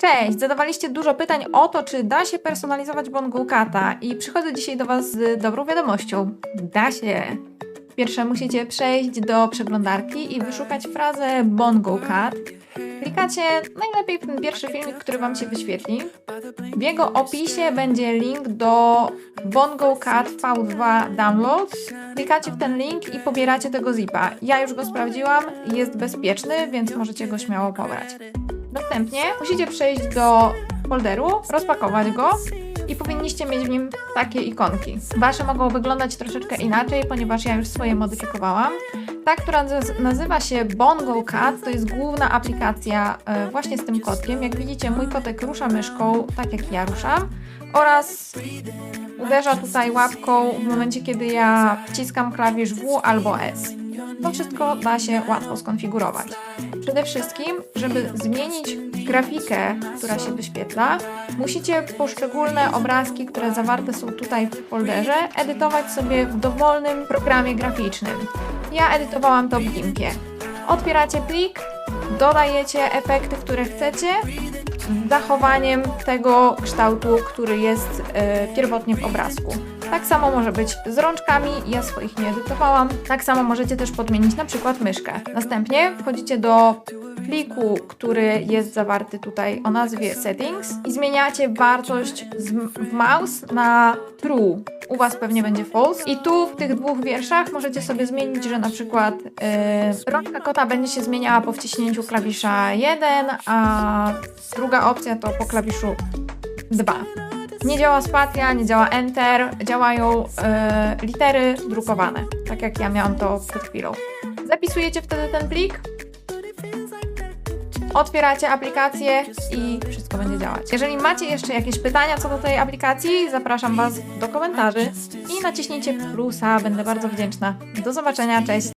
Cześć! Zadawaliście dużo pytań o to, czy da się personalizować Bongo Kata i przychodzę dzisiaj do Was z dobrą wiadomością. Da się! Pierwsze musicie przejść do przeglądarki i wyszukać frazę Bongo Cat. Klikacie najlepiej ten pierwszy filmik, który Wam się wyświetli. W jego opisie będzie link do Bongo Cat V2 Download. Klikacie w ten link i pobieracie tego zipa. Ja już go sprawdziłam, jest bezpieczny, więc możecie go śmiało pobrać. Następnie musicie przejść do folderu, rozpakować go i powinniście mieć w nim takie ikonki. Wasze mogą wyglądać troszeczkę inaczej, ponieważ ja już swoje modyfikowałam. Ta, która naz- nazywa się Bongo Cat, to jest główna aplikacja e, właśnie z tym kotkiem. Jak widzicie, mój kotek rusza myszką, tak jak ja ruszam, oraz uderza tutaj łapką w momencie, kiedy ja wciskam klawisz W albo S. To wszystko da się łatwo skonfigurować. Przede wszystkim, żeby zmienić grafikę, która się wyświetla, musicie poszczególne obrazki, które zawarte są tutaj w folderze, edytować sobie w dowolnym programie graficznym. Ja edytowałam to w Gimpie. Otwieracie plik, dodajecie efekty, które chcecie, z zachowaniem tego kształtu, który jest e, pierwotnie w obrazku. Tak samo może być z rączkami, ja swoich nie edytowałam. Tak samo możecie też podmienić na przykład myszkę. Następnie wchodzicie do pliku, który jest zawarty tutaj o nazwie settings i zmieniacie wartość z mouse na true. U Was pewnie będzie false. I tu w tych dwóch wierszach możecie sobie zmienić, że na przykład yy, rączka kota będzie się zmieniała po wciśnięciu klawisza 1, a druga opcja to po klawiszu 2. Nie działa spacja, nie działa enter, działają e, litery drukowane, tak jak ja miałam to przed chwilą. Zapisujecie wtedy ten plik, otwieracie aplikację i wszystko będzie działać. Jeżeli macie jeszcze jakieś pytania co do tej aplikacji, zapraszam Was do komentarzy i naciśnijcie plusa, będę bardzo wdzięczna. Do zobaczenia, cześć!